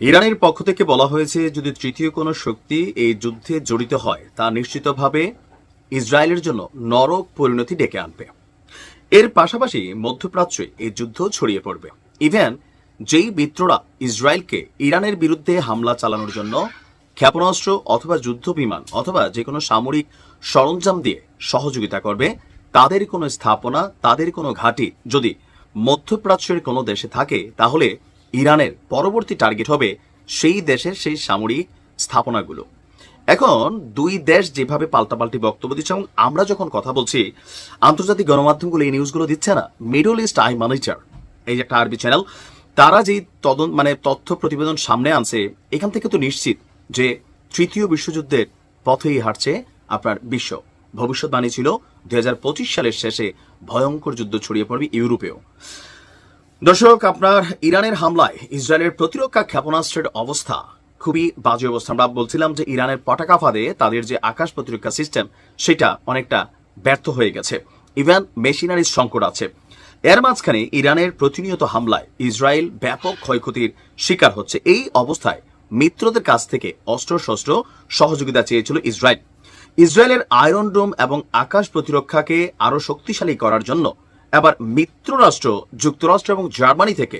ইরানের পক্ষ থেকে বলা হয়েছে, যদি তৃতীয় কোনো শক্তি এই যুদ্ধে জড়িত হয়, তা নিশ্চিতভাবে ইসরায়েলের জন্য নরক পরিণতি ডেকে আনবে। এর পাশাপাশি মধ্যপ্রাচ্যে এই যুদ্ধ ছড়িয়ে পড়বে। ইভেন, যেই মিত্ররা ইসরায়েলকে ইরানের বিরুদ্ধে হামলা চালানোর জন্য ক্ষেপণাস্ত্র অথবা যুদ্ধ বিমান অথবা যে কোনো সামরিক সরঞ্জাম দিয়ে সহযোগিতা করবে, তাদের কোনো স্থাপনা, তাদের কোনো ঘাঁটি যদি মধ্যপ্রাচ্যের কোনো দেশে থাকে, তাহলে ইরানের পরবর্তী টার্গেট হবে সেই দেশের সেই সামরিক স্থাপনাগুলো। এখন দুই দেশ যেভাবে পাল্টাপাল্টি বক্তব্য দিচ্ছে এবং আমরা যখন কথা বলছি, আন্তর্জাতিক গণমাধ্যমগুলো এই নিউজগুলো দিচ্ছে না মিডল ইস্ট আই মনিটর এই যে একটা আরবি চ্যানেল তারা যেই তদন্ত মানে তথ্য প্রতিবেদন সামনে আনছে, এখান থেকে তো নিশ্চিত যে তৃতীয় বিশ্বযুদ্ধের পথেই হাঁটছে আপনার বিশ্ব। ভবিষ্যৎবাণী ছিল, দুই হাজার পঁচিশ সালের শেষে ভয়ঙ্কর যুদ্ধ ছড়িয়ে পড়বে ইউরোপেও। দর্শক, আপনার ইরানের হামলায় ইসরায়েলের প্রতিরক্ষা ক্ষেপণাস্ত্রের অবস্থা খুবই বাজে অবস্থা। আমরা বলছিলাম যে ইরানের পটাকা ফাঁদে তাদের যে আকাশ প্রতিরক্ষা সিস্টেম, সেটা অনেকটা ব্যর্থ হয়ে গেছে। ইভেন, মেশিনারির সংকট আছে। এর মাঝখানে ইরানের প্রতিনিয়ত হামলায় ইসরায়েল ব্যাপক ক্ষয়ক্ষতির শিকার হচ্ছে। এই অবস্থায় মিত্রদের কাছ থেকে অস্ত্র শস্ত্র সহযোগিতা চেয়েছিল ইসরায়েল। ইসরায়েলের আয়রন ডোম এবং আকাশ প্রতিরক্ষাকে আরও শক্তিশালী করার জন্য এবার মিত্ররাষ্ট্র, যুক্তরাষ্ট্র এবং জার্মানি থেকে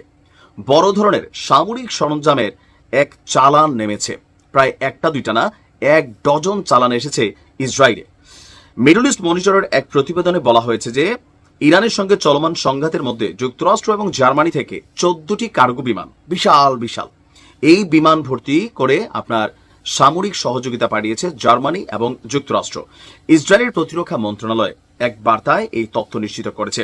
বড় ধরনের সামরিক সরঞ্জামের এক চালান নেমেছে। প্রায় একটা দুইটা না, এক ডজন চালান এসেছে ইসরায়েলে। মিডল ইস্ট মনিটরের এক প্রতিবেদনে বলা হয়েছে যে, ইরানের সঙ্গে চলমান সংঘাতের মধ্যে যুক্তরাষ্ট্র এবং জার্মানি থেকে চোদ্দটি কার্গো বিমান, বিশাল বিশাল, এই বিমান ভর্তি করে আপনার সামরিক সহযোগিতা পাঠিয়েছে জার্মানি এবং যুক্তরাষ্ট্র। ইসরায়েলের প্রতিরক্ষা মন্ত্রণালয় এক বার্তায় এই তথ্য নিশ্চিত করেছে।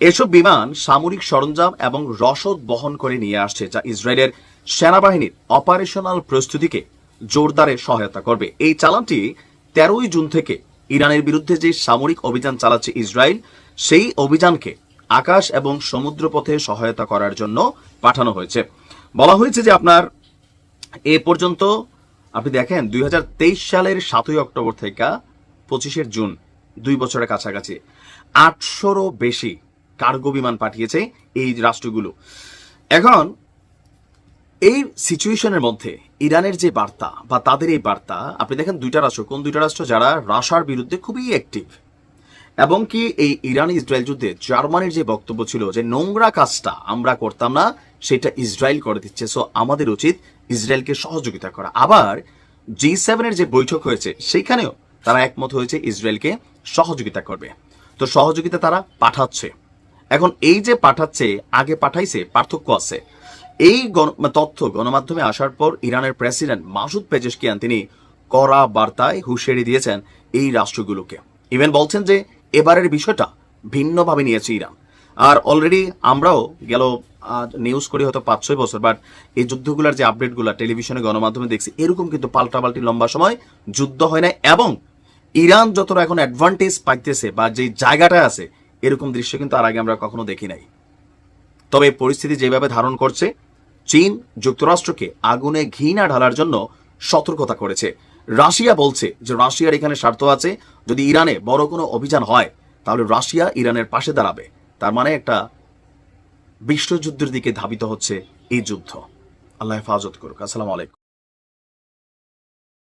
এসব বিমান সামরিক সরঞ্জাম এবং রসদ বহন করে নিয়ে আসছে, যা ইসরায়েলের সেনাবাহিনীর অপারেশনাল প্রস্তুতিকে জোরদারে সহায়তা করবে। এই চালানটি তেরোই জুন থেকে ইরানের বিরুদ্ধে যে সামরিক অভিযান চালাচ্ছে ইসরায়েল, সেই অভিযানকে আকাশ এবং সমুদ্রপথে সহায়তা করার জন্য পাঠানো হয়েছে। বলা হয়েছে যে আপনার এ পর্যন্ত, আপনি দেখেন, দুই হাজার তেইশ সালের সাতই অক্টোবর থেকে পঁচিশের জুন, দুই বছরের কাছাকাছি, আটশোরও বেশি কার্গো বিমান পাঠিয়েছে এই রাষ্ট্রগুলো। এখন, এই সিচুয়েশনের মধ্যে ইরানের যে বার্তা বা তাদের এই বার্তা, আপনি দেখেন দুইটা রাষ্ট্র, কোন দুইটা রাষ্ট্র যারা রাশার বিরুদ্ধে খুবই অ্যাক্টিভ এবং কি এই ইরান ইসরায়েল যুদ্ধে জার্মানির যে বক্তব্য ছিল যে নোংরা কাজটা আমরা করতাম না, সেটা ইসরায়েল করে দিচ্ছে। সো আমাদের উচিত ইসরায়েলকে সহযোগিতা করা। আবার, জি সেভেনের যে বৈঠক হয়েছে, সেইখানেও তারা একমত হয়েছে ইসরায়েলকে সহযোগিতা করবে। তো সহযোগিতা তারা পাঠাচ্ছে। এখন এই যে পাঠাচ্ছে, আগে পাঠাইছে, পার্থক্য আছে। এই তথ্য গণমাধ্যমে আসার পর ইরানের প্রেসিডেন্ট মাসুদ পেজেশকিয়ান তিনি কড়া বার্তায় হুঁশিয়ারি দিয়েছেন এই রাষ্ট্রগুলোকে। ইভেন বলছেন যে, এবারের বিষয়টা ভিন্নভাবে নিয়েছে ইরান। আর অলরেডি আমরাও গেল নিউজ করি হয়তো পাঁচ, ছয় বছর বাট এই যুদ্ধগুলোর যে আপডেটগুলো টেলিভিশনে গণমাধ্যমে দেখছি, এরকম কিন্তু পাল্টাপাল্টি লম্বা সময় যুদ্ধ হয় না এবং ইরান যতটা এখন অ্যাডভান্টেজ পাইতেছে বা যে জায়গাটা আছে এরকম দৃশ্য কিন্তু আর আগে আমরা কখনো দেখি নাই। তবে পরিস্থিতি যেভাবে ধারণ করছে, চীন যুক্তরাষ্ট্রকে আগুনে ঘি না ঢালার জন্য সতর্কতা করেছে। রাশিয়া বলছে যে রাশিয়ার এখানে স্বার্থ আছে, যদি ইরানে বড় কোনো অভিযান হয়, তাহলে রাশিয়া ইরানের পাশে দাঁড়াবে। তার মানে একটা বিশ্বযুদ্ধের দিকে ধাবিত হচ্ছে এই যুদ্ধ। আল্লাহ হেফাজত করুক। আসসালামু আলাইকুম।